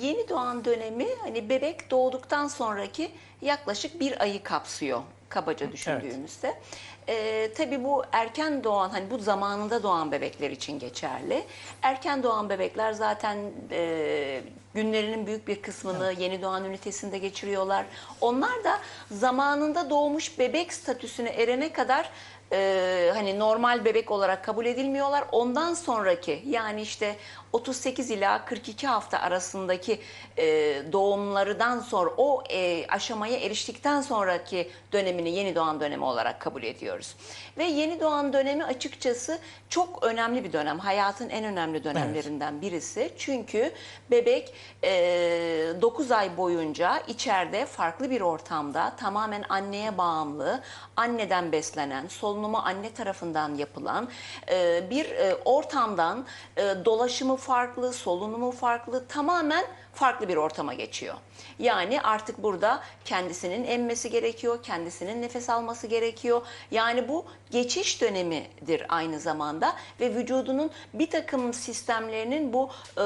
Yeni doğan dönemi hani bebek doğduktan sonraki yaklaşık bir ayı kapsıyor kabaca düşündüğümüzde. Ee, tabii bu erken doğan hani bu zamanında doğan bebekler için geçerli. Erken doğan bebekler zaten e, günlerinin büyük bir kısmını yeni doğan ünitesinde geçiriyorlar. Onlar da zamanında doğmuş bebek statüsüne erene kadar e, hani normal bebek olarak kabul edilmiyorlar. Ondan sonraki yani işte 38 ila 42 hafta arasındaki e, doğumlardan sonra o e, aşamaya eriştikten sonraki dönemini yeni doğan dönemi olarak kabul ediyoruz. Ve yeni doğan dönemi açıkçası çok önemli bir dönem. Hayatın en önemli dönemlerinden birisi. Çünkü bebek e, 9 ay boyunca içeride farklı bir ortamda tamamen anneye bağımlı, anneden beslenen, solunumu anne tarafından yapılan e, bir e, ortamdan e, dolaşımı farklı, solunumu farklı, tamamen farklı bir ortama geçiyor. Yani artık burada kendisinin emmesi gerekiyor, kendisinin nefes alması gerekiyor. Yani bu geçiş dönemidir aynı zamanda ve vücudunun bir takım sistemlerinin bu e,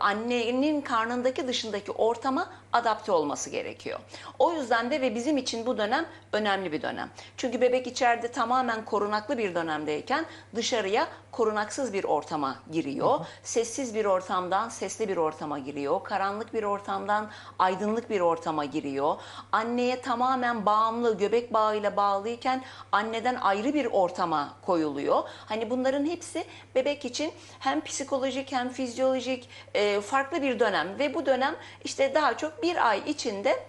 annenin karnındaki dışındaki ortama adapte olması gerekiyor. O yüzden de ve bizim için bu dönem önemli bir dönem. Çünkü bebek içeride tamamen korunaklı bir dönemdeyken dışarıya korunaksız bir ortama giriyor. Sessiz bir ortamdan sesli bir ortama giriyor. Karanlık bir ortamdan aydınlık bir ortama giriyor. Anneye tamamen bağımlı, göbek bağıyla bağlıyken anneden ayrı bir ortama koyuluyor. Hani bunların hepsi bebek için hem psikolojik hem fizyolojik e, farklı bir dönem ve bu dönem işte daha çok bir ay içinde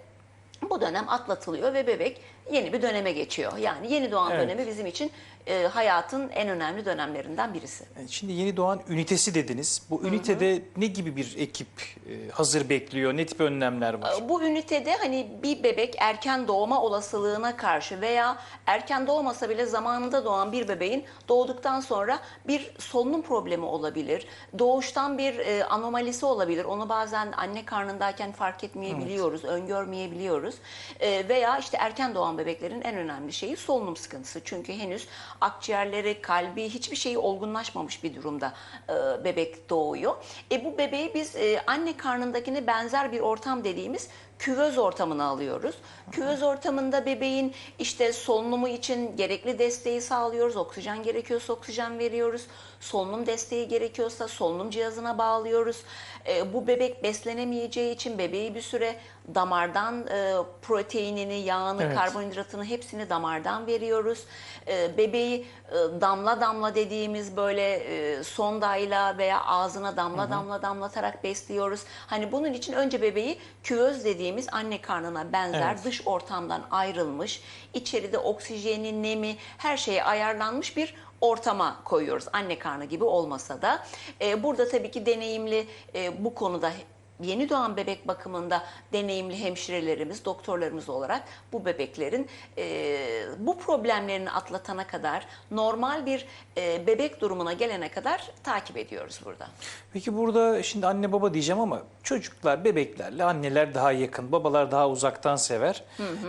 bu dönem atlatılıyor ve bebek yeni bir döneme geçiyor. Yani yeni doğan Evet. dönemi bizim için e, hayatın en önemli dönemlerinden birisi. Evet, Şimdi yeni doğan ünitesi dediniz. Bu ünitede ne gibi bir ekip e, hazır bekliyor? Ne tip önlemler var? Bu ünitede hani bir bebek erken doğma olasılığına karşı veya erken doğmasa bile zamanında doğan bir bebeğin doğduktan sonra bir solunum problemi olabilir. Doğuştan bir e, anomalisi olabilir. Onu bazen anne karnındayken fark etmeyebiliyoruz, öngörmeyebiliyoruz. E, veya işte erken doğan bebeklerin en önemli şeyi solunum sıkıntısı. Çünkü henüz akciğerleri, kalbi hiçbir şeyi olgunlaşmamış bir durumda e, bebek doğuyor. E bu bebeği biz e, anne karnındakine benzer bir ortam dediğimiz küvöz ortamına alıyoruz. Küvöz ortamında bebeğin işte solunumu için gerekli desteği sağlıyoruz. Oksijen gerekiyorsa oksijen veriyoruz. Solunum desteği gerekiyorsa solunum cihazına bağlıyoruz. E, bu bebek beslenemeyeceği için bebeği bir süre damardan e, proteinini, yağını, Evet. karbonhidratını hepsini damardan veriyoruz. E, bebeği e, damla damla dediğimiz böyle e, sondayla veya ağzına damla damla damlatarak besliyoruz. Hani bunun için önce bebeği küvöz dediğimiz anne karnına benzer Evet. dış ortamdan ayrılmış, içeride oksijeni, nemi her şeye ayarlanmış bir ortama koyuyoruz. Anne karnı gibi olmasa da. E, burada tabii ki deneyimli e, bu konuda yeni doğan bebek bakımında deneyimli hemşirelerimiz, doktorlarımız olarak bu bebeklerin e, bu problemlerini atlatana kadar normal bir e, bebek durumuna gelene kadar takip ediyoruz burada. Peki burada şimdi anne baba diyeceğim ama çocuklar bebeklerle anneler daha yakın, babalar daha uzaktan sever.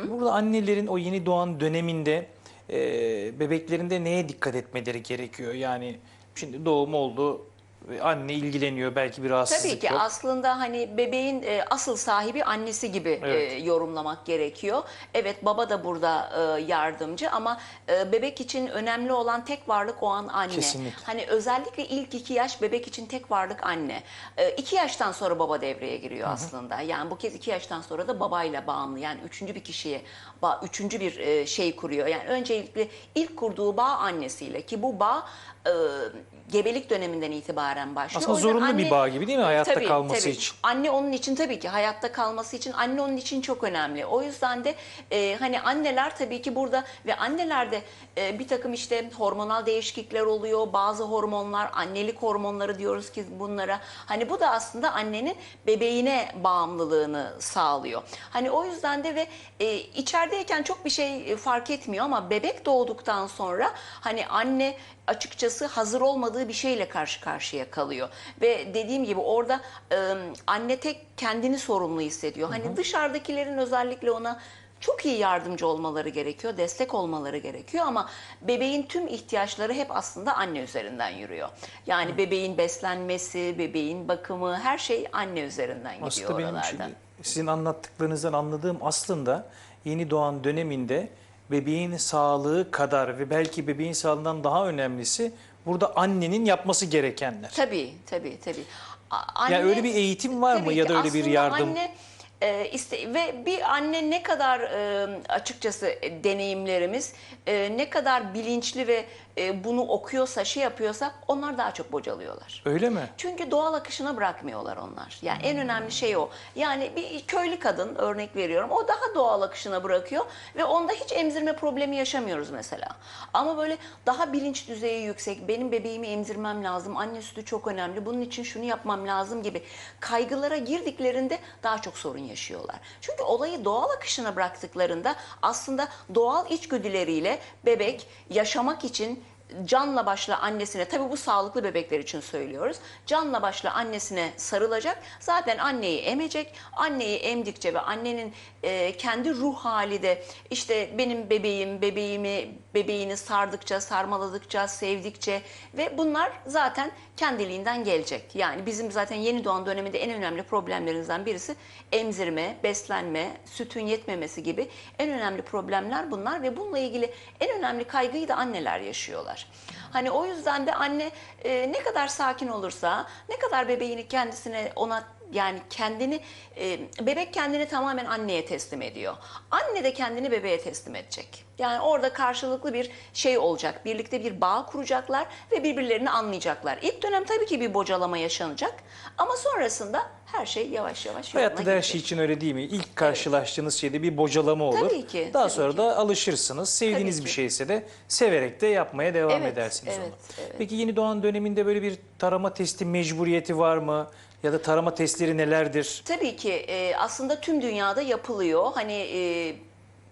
Burada annelerin o yeni doğan döneminde e, bebeklerinde neye dikkat etmeleri gerekiyor? Yani şimdi doğum oldu, anne ilgileniyor belki bir rahatsızlık Tabii ki yok. aslında hani bebeğin e, asıl sahibi annesi gibi e, Evet. yorumlamak gerekiyor. Evet baba da burada e, yardımcı ama e, bebek için önemli olan tek varlık o an anne. Kesinlikle. Hani özellikle ilk iki yaş bebek için tek varlık anne. E, iki yaştan sonra baba devreye giriyor aslında. Yani bu kez iki yaştan sonra da babayla bağımlı. Yani üçüncü bir kişiye, ba- üçüncü bir e, şey kuruyor. Yani öncelikle ilk kurduğu bağ annesiyle ki bu bağ e, gebelik döneminden itibaren başlıyor. Aslında zorunlu bir bağ gibi değil mi hayatta Tabii, kalması tabii. için? Anne onun için tabii ki hayatta kalması için anne onun için çok önemli. O yüzden de e, hani anneler tabii ki burada ve annelerde e, bir takım işte hormonal değişiklikler oluyor. Bazı hormonlar annelik hormonları diyoruz ki bunlara. Hani bu da aslında annenin bebeğine bağımlılığını sağlıyor. Hani o yüzden de ve e, içerideyken çok bir şey e, fark etmiyor ama bebek doğduktan sonra hani anne açıkçası hazır olmadığı bir şeyle karşı karşıya kalıyor. Ve dediğim gibi orada e, anne tek kendini sorumlu hissediyor. Hani dışarıdakilerin özellikle ona çok iyi yardımcı olmaları gerekiyor, destek olmaları gerekiyor ama bebeğin tüm ihtiyaçları hep aslında anne üzerinden yürüyor. Yani bebeğin beslenmesi, bebeğin bakımı her şey anne üzerinden gidiyor Aslında benim şimdi sizin anlattıklarınızdan anladığım aslında yeni doğan döneminde bebeğin sağlığı kadar ve belki bebeğin sağlığından daha önemlisi burada annenin yapması gerekenler. Tabii, tabii, tabii. A- Yani öyle bir eğitim var mı Tabii ya ki. da öyle bir Aslında yardım? Anne, e, iste, ve bir anne ne kadar e, açıkçası e, deneyimlerimiz e, ne kadar bilinçli ve e, bunu okuyorsa şey yapıyorsa onlar daha çok bocalıyorlar. Öyle mi? Çünkü doğal akışına bırakmıyorlar onlar. Yani en önemli şey o. Yani bir köylü kadın örnek veriyorum. O daha doğal akışına bırakıyor ve onda hiç emzirme problemi yaşamıyoruz mesela. Ama böyle daha bilinç düzeyi yüksek. Benim bebeğimi emzirmem lazım. Anne sütü çok önemli. Bunun için şunu yapmam lazım gibi kaygılara girdiklerinde daha çok sorun yaşıyorlar. Çünkü olayı doğal akışına bıraktıklarında aslında doğal içgüdüleriyle bebek yaşamak için canla başla annesine tabii bu sağlıklı bebekler için söylüyoruz. Canla başla annesine sarılacak. Zaten anneyi emecek. Anneyi emdikçe ve annenin e, kendi ruh hali de işte benim bebeğim, bebeğimi, bebeğini sardıkça, sarmaladıkça, sevdikçe ve bunlar zaten kendiliğinden gelecek. Yani bizim zaten yeni doğan döneminde en önemli problemlerimizden birisi emzirme, beslenme, sütün yetmemesi gibi en önemli problemler bunlar ve bununla ilgili en önemli kaygıyı da anneler yaşıyorlar. Hani o yüzden de anne e, ne kadar sakin olursa, ne kadar bebeğini kendisine ona yani kendini e, bebek kendini tamamen anneye teslim ediyor. Anne de kendini bebeğe teslim edecek. Yani orada karşılıklı bir şey olacak. Birlikte bir bağ kuracaklar ve birbirlerini anlayacaklar. İlk dönem tabii ki bir bocalama yaşanacak ama sonrasında her şey yavaş yavaş yoluna Hayatta da her şey için öyle değil mi? İlk karşılaştığınız şeyde bir bocalama olur. Tabii ki, Daha tabii sonra ki. da alışırsınız. Sevdiğiniz Tabii bir ki. şeyse de severek de yapmaya devam Evet, edersiniz evet, onu. evet. Peki yeni doğan döneminde böyle bir tarama testi mecburiyeti var mı? Ya da tarama testleri nelerdir? Tabii ki e, aslında tüm dünyada yapılıyor. Hani e,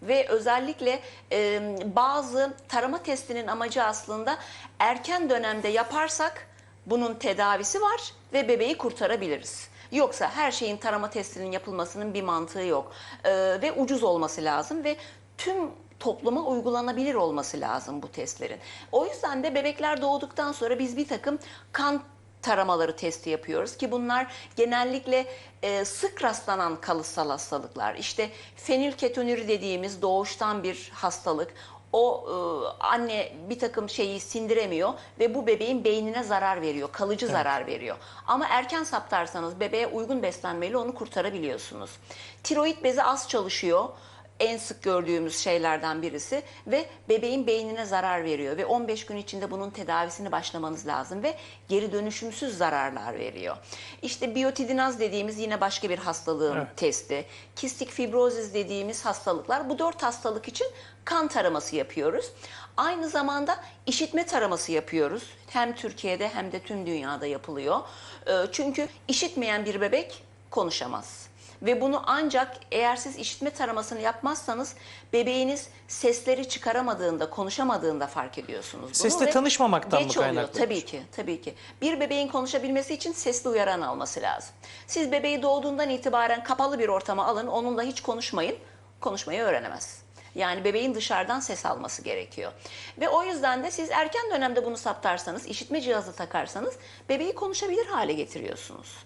ve özellikle e, bazı tarama testinin amacı aslında erken dönemde yaparsak bunun tedavisi var ve bebeği kurtarabiliriz. Yoksa her şeyin tarama testinin yapılmasının bir mantığı yok. E, ve ucuz olması lazım ve tüm topluma uygulanabilir olması lazım bu testlerin. O yüzden de bebekler doğduktan sonra biz bir takım kan taramaları testi yapıyoruz ki bunlar genellikle e, sık rastlanan kalıtsal hastalıklar. İşte fenilketonuri dediğimiz doğuştan bir hastalık. O e, anne bir takım şeyi sindiremiyor ve bu bebeğin beynine zarar veriyor, kalıcı zarar veriyor. Ama erken saptarsanız bebeğe uygun beslenmeyle onu kurtarabiliyorsunuz. Tiroid bezi az çalışıyor en sık gördüğümüz şeylerden birisi ve bebeğin beynine zarar veriyor ve 15 gün içinde bunun tedavisini başlamanız lazım ve geri dönüşümsüz zararlar veriyor. İşte biyotidinaz dediğimiz yine başka bir hastalığın Evet. testi. Kistik fibrozis dediğimiz hastalıklar. Bu dört hastalık için kan taraması yapıyoruz. Aynı zamanda işitme taraması yapıyoruz. Hem Türkiye'de hem de tüm dünyada yapılıyor. Ee, Çünkü işitmeyen bir bebek konuşamaz. Ve bunu ancak eğer siz işitme taramasını yapmazsanız bebeğiniz sesleri çıkaramadığında, konuşamadığında fark ediyorsunuz. bunu Sesle tanışmamaktan mı kaynaklanıyor? Tabii ki, tabii ki. Bir bebeğin konuşabilmesi için sesli uyaran alması lazım. Siz bebeği doğduğundan itibaren kapalı bir ortama alın, onunla hiç konuşmayın, konuşmayı öğrenemez. Yani bebeğin dışarıdan ses alması gerekiyor. Ve o yüzden de siz erken dönemde bunu saptarsanız, işitme cihazı takarsanız bebeği konuşabilir hale getiriyorsunuz.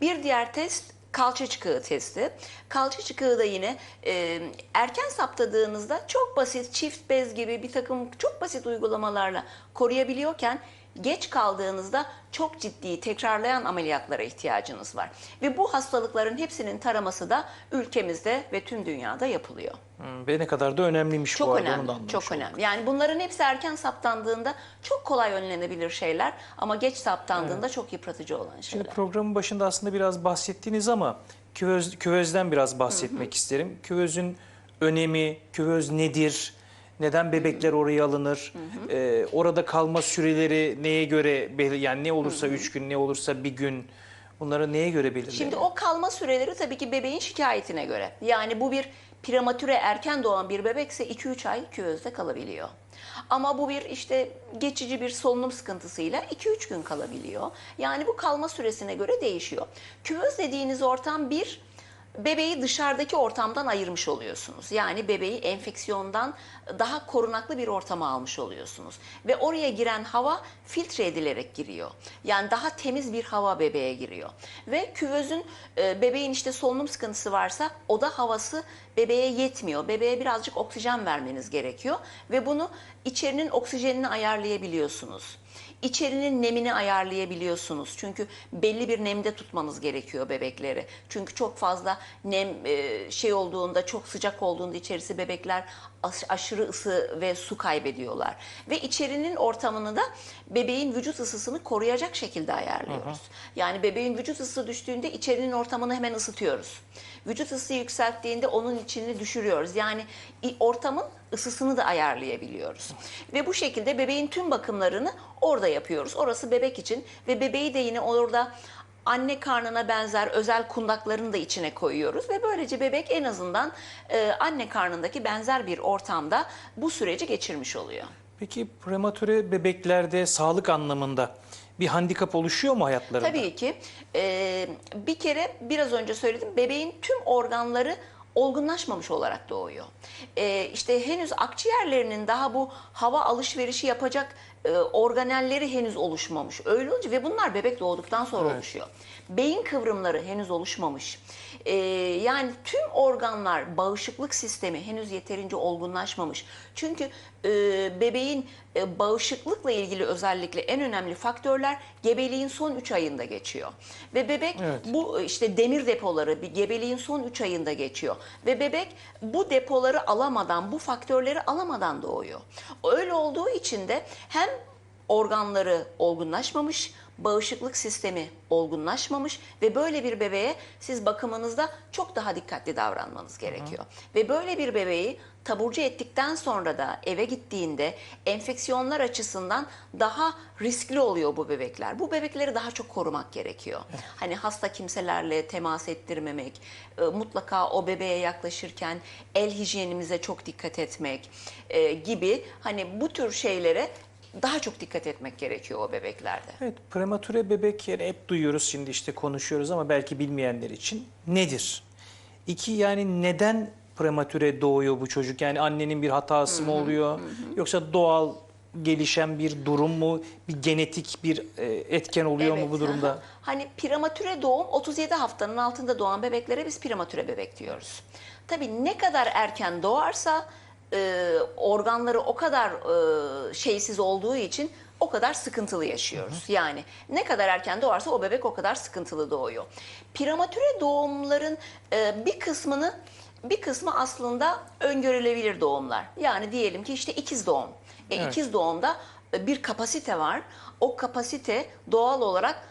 Bir diğer test kalça çıkığı testi. Kalça çıkığı da yine e, erken saptadığınızda çok basit çift bez gibi bir takım çok basit uygulamalarla koruyabiliyorken geç kaldığınızda çok ciddi tekrarlayan ameliyatlara ihtiyacınız var. Ve bu hastalıkların hepsinin taraması da ülkemizde ve tüm dünyada yapılıyor. Hmm, Ve ne kadar da önemliymiş bu Çok arada onu da önemli, çok olduk. önemli. Yani bunların hepsi erken saptandığında çok kolay önlenebilir şeyler ama geç saptandığında çok yıpratıcı olan şeyler. Şimdi programın başında aslında biraz bahsettiniz ama küvöz, küvezden biraz bahsetmek isterim. Küvezün önemi, küvöz nedir? Neden bebekler oraya alınır? Ee, orada kalma süreleri neye göre belli? Yani ne olursa üç gün, ne olursa bir gün. Bunları neye göre belirleniyor? Şimdi o kalma süreleri tabii ki bebeğin şikayetine göre. Yani bu bir prematüre erken doğan bir bebekse 2-3 ay küvezde kalabiliyor. Ama bu bir işte geçici bir solunum sıkıntısıyla 2-3 gün kalabiliyor. Yani bu kalma süresine göre değişiyor. Küvöz dediğiniz ortam bir bebeği dışarıdaki ortamdan ayırmış oluyorsunuz. Yani bebeği enfeksiyondan daha korunaklı bir ortama almış oluyorsunuz. Ve oraya giren hava filtre edilerek giriyor. Yani daha temiz bir hava bebeğe giriyor. Ve küvezün e, bebeğin işte solunum sıkıntısı varsa oda havası bebeğe yetmiyor. Bebeğe birazcık oksijen vermeniz gerekiyor. Ve bunu içerinin oksijenini ayarlayabiliyorsunuz. İçerinin nemini ayarlayabiliyorsunuz. Çünkü belli bir nemde tutmanız gerekiyor bebekleri. Çünkü çok fazla nem e, şey olduğunda, çok sıcak olduğunda içerisi bebekler aş- aşırı ısı ve su kaybediyorlar. Ve içerinin ortamını da bebeğin vücut ısısını koruyacak şekilde ayarlıyoruz. Yani bebeğin vücut ısısı düştüğünde içerinin ortamını hemen ısıtıyoruz. Vücut ısı yükselttiğinde onun içini düşürüyoruz. Yani ortamın ısısını da ayarlayabiliyoruz. Ve bu şekilde bebeğin tüm bakımlarını orada yapıyoruz. Orası bebek için ve bebeği de yine orada anne karnına benzer özel kundaklarını da içine koyuyoruz ve böylece bebek en azından e, anne karnındaki benzer bir ortamda bu süreci geçirmiş oluyor. Peki prematüre bebeklerde sağlık anlamında bir handikap oluşuyor mu hayatlarında? Tabii ki. Ee, bir kere biraz önce söyledim bebeğin tüm organları olgunlaşmamış olarak doğuyor. Ee, işte henüz akciğerlerinin daha bu hava alışverişi yapacak e, organelleri henüz oluşmamış. Öyle olunca ve bunlar bebek doğduktan sonra Evet. oluşuyor. Beyin kıvrımları henüz oluşmamış. Ee, yani tüm organlar, bağışıklık sistemi henüz yeterince olgunlaşmamış. Çünkü e, bebeğin e, bağışıklıkla ilgili özellikle en önemli faktörler gebeliğin son 3 ayında geçiyor. Ve bebek Evet. bu işte demir depoları bir gebeliğin son 3 ayında geçiyor. Ve bebek bu depoları alamadan, bu faktörleri alamadan doğuyor. Öyle olduğu için de hem organları olgunlaşmamış, bağışıklık sistemi olgunlaşmamış ve böyle bir bebeğe siz bakımınızda çok daha dikkatli davranmanız gerekiyor. Ve böyle bir bebeği taburcu ettikten sonra da eve gittiğinde enfeksiyonlar açısından daha riskli oluyor bu bebekler. Bu bebekleri daha çok korumak gerekiyor. Hani hasta kimselerle temas ettirmemek, e, mutlaka o bebeğe yaklaşırken el hijyenimize çok dikkat etmek e, gibi hani bu tür şeylere daha çok dikkat etmek gerekiyor o bebeklerde. Evet, prematüre bebek yani hep duyuyoruz şimdi işte konuşuyoruz ama belki bilmeyenler için nedir? İki yani neden prematüre doğuyor bu çocuk? Yani annenin bir hatası mı oluyor? Yoksa doğal gelişen bir durum mu? Bir genetik bir e, etken oluyor mu Evet, bu durumda? aha. Hani prematüre doğum 37 haftanın altında doğan bebeklere biz prematüre bebek diyoruz. Tabii ne kadar erken doğarsa e, organları o kadar e, şeysiz olduğu için o kadar sıkıntılı yaşıyoruz. Yani ne kadar erken doğarsa o bebek o kadar sıkıntılı doğuyor. Prematüre doğumların e, bir kısmını bir kısmı aslında öngörülebilir doğumlar. Yani diyelim ki işte ikiz doğum. E, Evet. ikiz doğumda e, bir kapasite var. O kapasite doğal olarak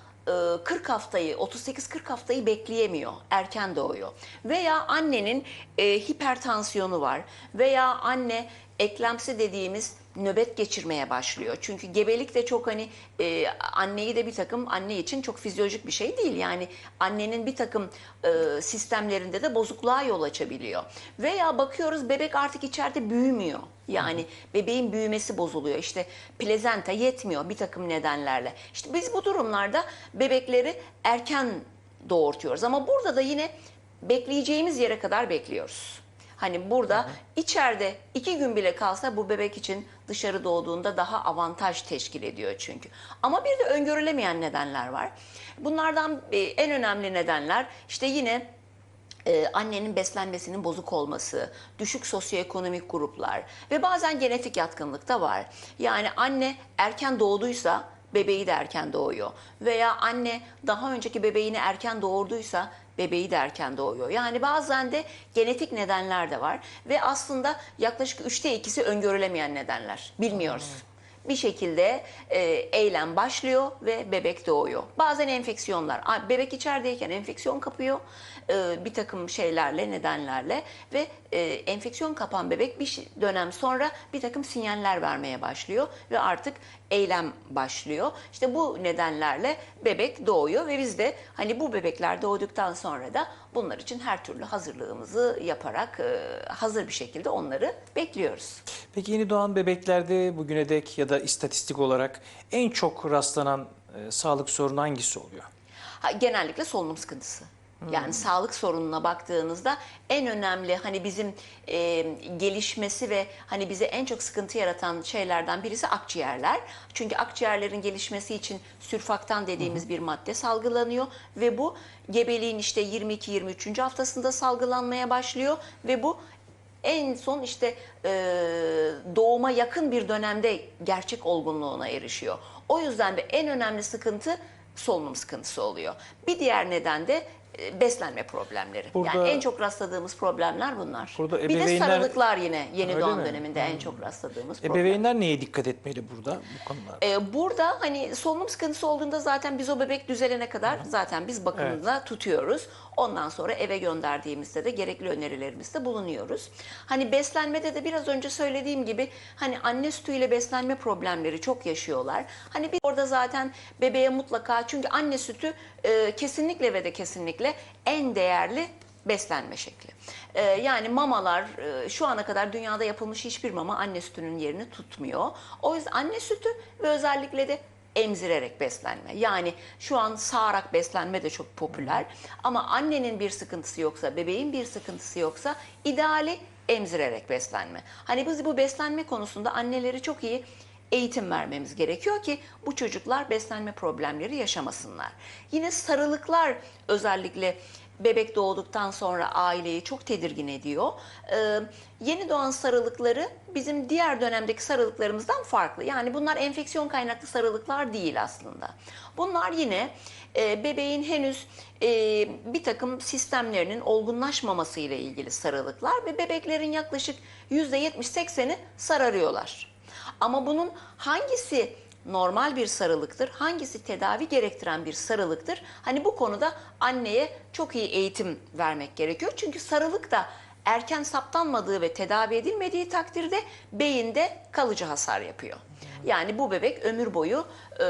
40 haftayı, 38-40 haftayı bekleyemiyor. Erken doğuyor. Veya annenin e, hipertansiyonu var. Veya anne eklemsi dediğimiz nöbet geçirmeye başlıyor. Çünkü gebelik de çok hani e, anneyi de bir takım anne için çok fizyolojik bir şey değil. Yani annenin bir takım e, sistemlerinde de bozukluğa yol açabiliyor. Veya bakıyoruz bebek artık içeride büyümüyor. Yani bebeğin büyümesi bozuluyor. İşte plezenta yetmiyor bir takım nedenlerle. İşte biz bu durumlarda bebekleri erken doğurtuyoruz. Ama burada da yine bekleyeceğimiz yere kadar bekliyoruz. Hani burada içeride iki gün bile kalsa bu bebek için dışarı doğduğunda daha avantaj teşkil ediyor çünkü. Ama bir de öngörülemeyen nedenler var. Bunlardan e, en önemli nedenler işte yine e, annenin beslenmesinin bozuk olması, düşük sosyoekonomik gruplar ve bazen genetik yatkınlık da var. Yani anne erken doğduysa bebeği de erken doğuyor. Veya anne daha önceki bebeğini erken doğurduysa bebeği de erken doğuyor. Yani bazen de genetik nedenler de var ve aslında yaklaşık üçte ikisi öngörülemeyen nedenler. Bilmiyoruz. Bir şekilde e, eylem başlıyor ve bebek doğuyor. Bazen enfeksiyonlar. Bebek içerideyken enfeksiyon kapıyor e, bir takım şeylerle, nedenlerle ve e, enfeksiyon kapan bebek bir dönem sonra bir takım sinyaller vermeye başlıyor ve artık eylem başlıyor. İşte bu nedenlerle bebek doğuyor ve biz de hani bu bebekler doğduktan sonra da bunlar için her türlü hazırlığımızı yaparak e, hazır bir şekilde onları bekliyoruz. Peki yeni doğan bebeklerde bugüne dek ya da istatistik olarak en çok rastlanan e, sağlık sorunu hangisi oluyor? Ha, genellikle solunum sıkıntısı. Yani sağlık sorununa baktığınızda en önemli hani bizim e, gelişmesi ve hani bize en çok sıkıntı yaratan şeylerden birisi akciğerler. Çünkü akciğerlerin gelişmesi için sürfaktan dediğimiz bir madde salgılanıyor ve bu gebeliğin işte 22-23. haftasında salgılanmaya başlıyor ve bu en son işte e, doğuma yakın bir dönemde gerçek olgunluğuna erişiyor. O yüzden de en önemli sıkıntı solunum sıkıntısı oluyor. Bir diğer neden de beslenme problemleri. Burada- yani en çok rastladığımız problemler bunlar. Burada bir de ebeveynler- sarılıklar yine yeni Öyle doğan mi? döneminde en çok rastladığımız problem. Ebeveynler neye dikkat etmeli burada bu konularda? Ee, burada hani solunum sıkıntısı olduğunda zaten biz o bebek düzelene kadar zaten biz bakımında tutuyoruz. Ondan sonra eve gönderdiğimizde de gerekli önerilerimizde bulunuyoruz. Hani beslenmede de biraz önce söylediğim gibi hani anne sütüyle beslenme problemleri çok yaşıyorlar. Hani bir orada zaten bebeğe mutlaka çünkü anne sütü e, kesinlikle ve de kesinlikle en değerli beslenme şekli. Ee, yani mamalar e, şu ana kadar dünyada yapılmış hiçbir mama anne sütünün yerini tutmuyor. O yüzden anne sütü ve özellikle de emzirerek beslenme. Yani şu an sağarak beslenme de çok popüler. Ama annenin bir sıkıntısı yoksa, bebeğin bir sıkıntısı yoksa ideali emzirerek beslenme. Hani biz bu beslenme konusunda anneleri çok iyi eğitim vermemiz gerekiyor ki bu çocuklar beslenme problemleri yaşamasınlar. Yine sarılıklar özellikle bebek doğduktan sonra aileyi çok tedirgin ediyor. Ee, yeni doğan sarılıkları bizim diğer dönemdeki sarılıklarımızdan farklı. Yani bunlar enfeksiyon kaynaklı sarılıklar değil aslında. Bunlar yine e, bebeğin henüz e, bir takım sistemlerinin olgunlaşmaması ile ilgili sarılıklar ve bebeklerin yaklaşık %70-80'i sararıyorlar. Ama bunun hangisi normal bir sarılıktır, hangisi tedavi gerektiren bir sarılıktır? Hani bu konuda anneye çok iyi eğitim vermek gerekiyor. Çünkü sarılık da erken saptanmadığı ve tedavi edilmediği takdirde beyinde kalıcı hasar yapıyor. Yani bu bebek ömür boyu e,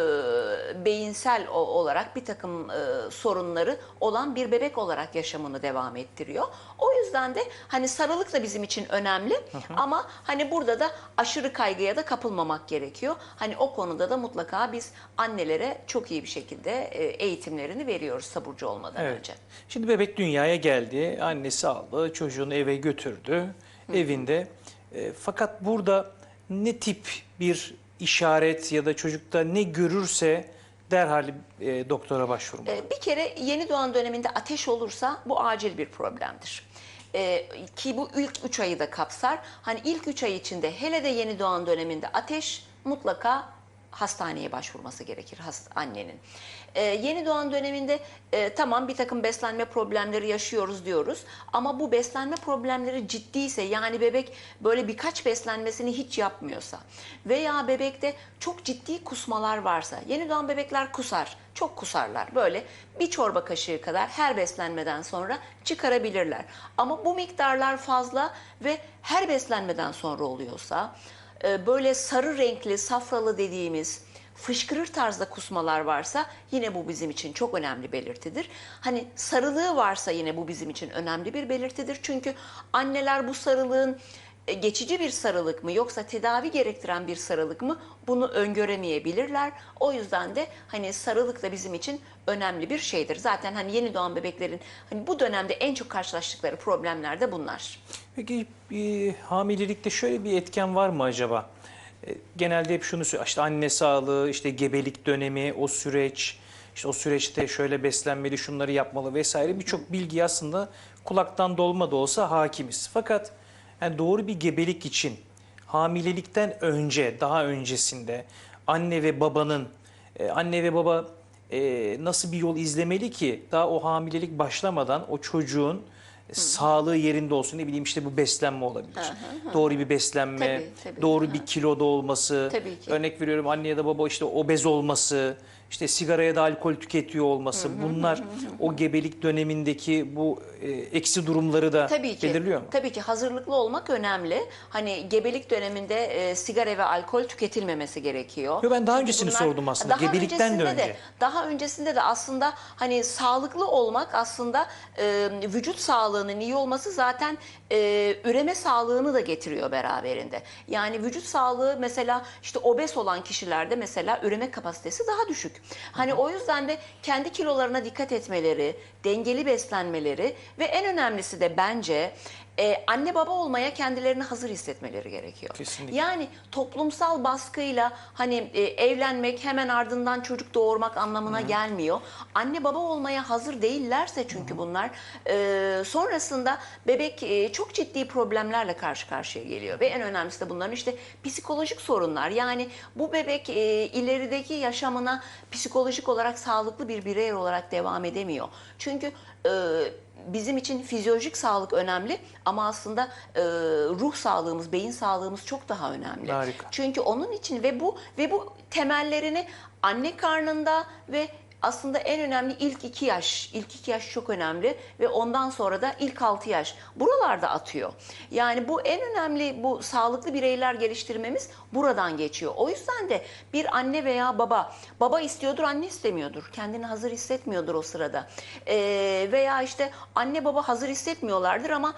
beyinsel o- olarak bir takım e, sorunları olan bir bebek olarak yaşamını devam ettiriyor. O yüzden de hani sarılık da bizim için önemli ama hani burada da aşırı kaygıya da kapılmamak gerekiyor. Hani o konuda da mutlaka biz annelere çok iyi bir şekilde e, eğitimlerini veriyoruz taburcu olmadan Evet. önce. Şimdi bebek dünyaya geldi, annesi aldı, çocuğunu eve götürdü, evinde. E, fakat burada ne tip bir işaret ya da çocukta ne görürse derhal e, doktora başvurmalı. Ee, Bir kere yeni doğan döneminde ateş olursa bu acil bir problemdir. Ee, ki bu ilk 3 ayı da kapsar. Hani ilk 3 ay içinde hele de yeni doğan döneminde ateş mutlaka hastaneye başvurması gerekir hast- annenin. Ee, yeni doğan döneminde e, tamam bir takım beslenme problemleri yaşıyoruz diyoruz ama bu beslenme problemleri ciddiyse yani bebek böyle birkaç beslenmesini hiç yapmıyorsa veya bebekte çok ciddi kusmalar varsa yeni doğan bebekler kusar çok kusarlar böyle bir çorba kaşığı kadar her beslenmeden sonra çıkarabilirler ama bu miktarlar fazla ve her beslenmeden sonra oluyorsa böyle sarı renkli safralı dediğimiz fışkırır tarzda kusmalar varsa yine bu bizim için çok önemli belirtidir. Hani sarılığı varsa yine bu bizim için önemli bir belirtidir. Çünkü anneler bu sarılığın e, geçici bir sarılık mı yoksa tedavi gerektiren bir sarılık mı bunu öngöremeyebilirler. O yüzden de hani sarılık da bizim için önemli bir şeydir. Zaten hani yeni doğan bebeklerin hani bu dönemde en çok karşılaştıkları problemler de bunlar. Peki e, hamilelikte şöyle bir etken var mı acaba? E, genelde hep şunu söylüyor, işte anne sağlığı, işte gebelik dönemi, o süreç, işte o süreçte şöyle beslenmeli, şunları yapmalı vesaire birçok bilgi aslında kulaktan dolma da olsa hakimiz. Fakat yani doğru bir gebelik için hamilelikten önce, daha öncesinde anne ve babanın, e, anne ve baba e, nasıl bir yol izlemeli ki daha o hamilelik başlamadan o çocuğun sağlığı yerinde olsun. Ne bileyim işte bu beslenme olabilir. Doğru bir beslenme, Tabii, tabii. doğru bir kiloda olması. Örnek veriyorum anne ya da baba işte obez olması, işte sigaraya da alkol tüketiyor olması. Bunlar o gebelik dönemindeki bu e, eksi durumları da Tabii ki. belirliyor mu? Tabii ki hazırlıklı olmak önemli. Hani gebelik döneminde e, sigara ve alkol tüketilmemesi gerekiyor. Yo, ben daha Çünkü öncesini sordum aslında, Daha gebelikten de önce. daha öncesinde de aslında hani sağlıklı olmak aslında e, vücut sağlığı sağlığının iyi olması zaten e, üreme sağlığını da getiriyor beraberinde. Yani vücut sağlığı mesela işte obez olan kişilerde mesela üreme kapasitesi daha düşük. Hani o yüzden de kendi kilolarına dikkat etmeleri, dengeli beslenmeleri ve en önemlisi de bence e, anne baba olmaya kendilerini hazır hissetmeleri gerekiyor. Kesinlikle. Yani toplumsal baskıyla hani e, evlenmek hemen ardından çocuk doğurmak anlamına gelmiyor. Anne baba olmaya hazır değillerse çünkü bunlar e, sonrasında bebek e, çok ciddi problemlerle karşı karşıya geliyor. Ve en önemlisi de bunların işte psikolojik sorunlar. Yani bu bebek e, ilerideki yaşamına psikolojik olarak sağlıklı bir birey olarak devam edemiyor. Çünkü e, bizim için fizyolojik sağlık önemli ama aslında e, ruh sağlığımız, beyin sağlığımız çok daha önemli. Harika. Çünkü onun için ve bu ve bu temellerini anne karnında ve aslında en önemli ilk iki yaş, ilk iki yaş çok önemli ve ondan sonra da ilk altı yaş buralarda atıyor. Yani bu en önemli bu sağlıklı bireyler geliştirmemiz buradan geçiyor. O yüzden de bir anne veya baba, baba istiyordur anne istemiyordur. Kendini hazır hissetmiyordur o sırada. Ee, veya işte anne baba hazır hissetmiyorlardır ama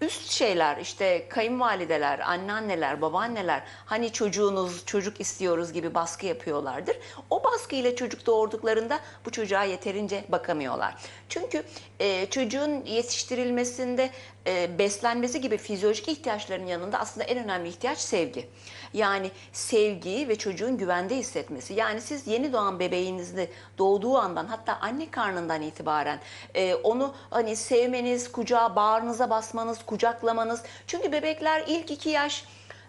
üst şeyler işte kayınvalideler, anneanneler, babaanneler hani çocuğunuz çocuk istiyoruz gibi baskı yapıyorlardır. O baskıyla çocuk doğurduklarında bu çocuğa yeterince bakamıyorlar. Çünkü e, çocuğun yetiştirilmesinde e, beslenmesi gibi fizyolojik ihtiyaçların yanında aslında en önemli ihtiyaç sevgi. Yani sevgi ve çocuğun güvende hissetmesi. Yani siz yeni doğan bebeğinizi doğduğu andan hatta anne karnından itibaren e, onu hani sevmeniz, kucağa bağrınıza basmanız, kucaklamanız. Çünkü bebekler ilk iki yaş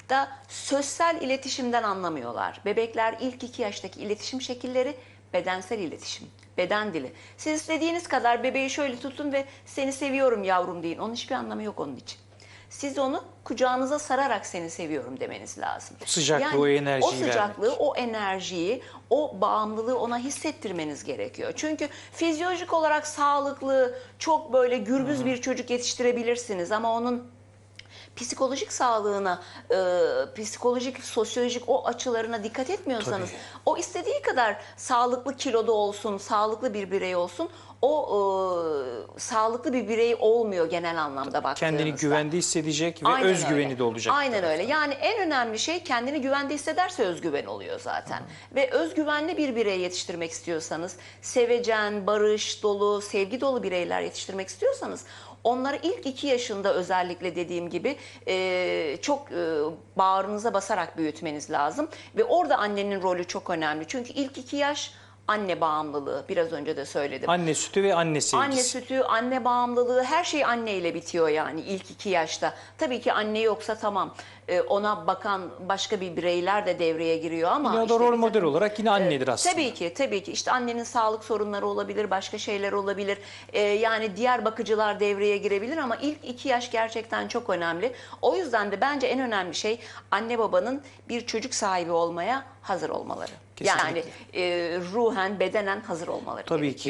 da sözsel iletişimden anlamıyorlar. Bebekler ilk iki yaştaki iletişim şekilleri bedensel iletişim, beden dili. Siz istediğiniz kadar bebeği şöyle tutun ve seni seviyorum yavrum deyin. Onun hiçbir anlamı yok onun için. Siz onu kucağınıza sararak seni seviyorum demeniz lazım. Sıcaklığı, o enerjiyi O sıcaklığı, vermek. o enerjiyi, o bağımlılığı ona hissettirmeniz gerekiyor. Çünkü fizyolojik olarak sağlıklı, çok böyle gürbüz bir çocuk yetiştirebilirsiniz ama onun psikolojik sağlığına, e, psikolojik, sosyolojik o açılarına dikkat etmiyorsanız, Tabii. o istediği kadar sağlıklı kiloda olsun, sağlıklı bir birey olsun, o e, sağlıklı bir birey olmuyor genel anlamda baktığınızda. Kendini güvende hissedecek ve Aynen özgüveni öyle. de olacak. Aynen öyle. Yani en önemli şey kendini güvende hissederse özgüven oluyor zaten. Ve özgüvenli bir birey yetiştirmek istiyorsanız, sevecen, barış dolu, sevgi dolu bireyler yetiştirmek istiyorsanız onları ilk iki yaşında özellikle dediğim gibi e, çok e, bağrınıza basarak büyütmeniz lazım. Ve orada annenin rolü çok önemli. Çünkü ilk iki yaş anne bağımlılığı biraz önce de söyledim. Anne sütü ve anne sevgisi. Anne sütü, anne bağımlılığı her şey anneyle bitiyor yani ilk iki yaşta. Tabii ki anne yoksa tamam e, ona bakan başka bir bireyler de devreye giriyor ama... Yine o da işte rol model olarak yine annedir aslında. Tabii ki, tabii ki. İşte annenin sağlık sorunları olabilir, başka şeyler olabilir. Ee, yani diğer bakıcılar devreye girebilir ama ilk iki yaş gerçekten çok önemli. O yüzden de bence en önemli şey anne babanın bir çocuk sahibi olmaya hazır olmaları. Kesinlikle. Yani e, ruhen, bedenen hazır olmaları Tabii gerekiyor. ki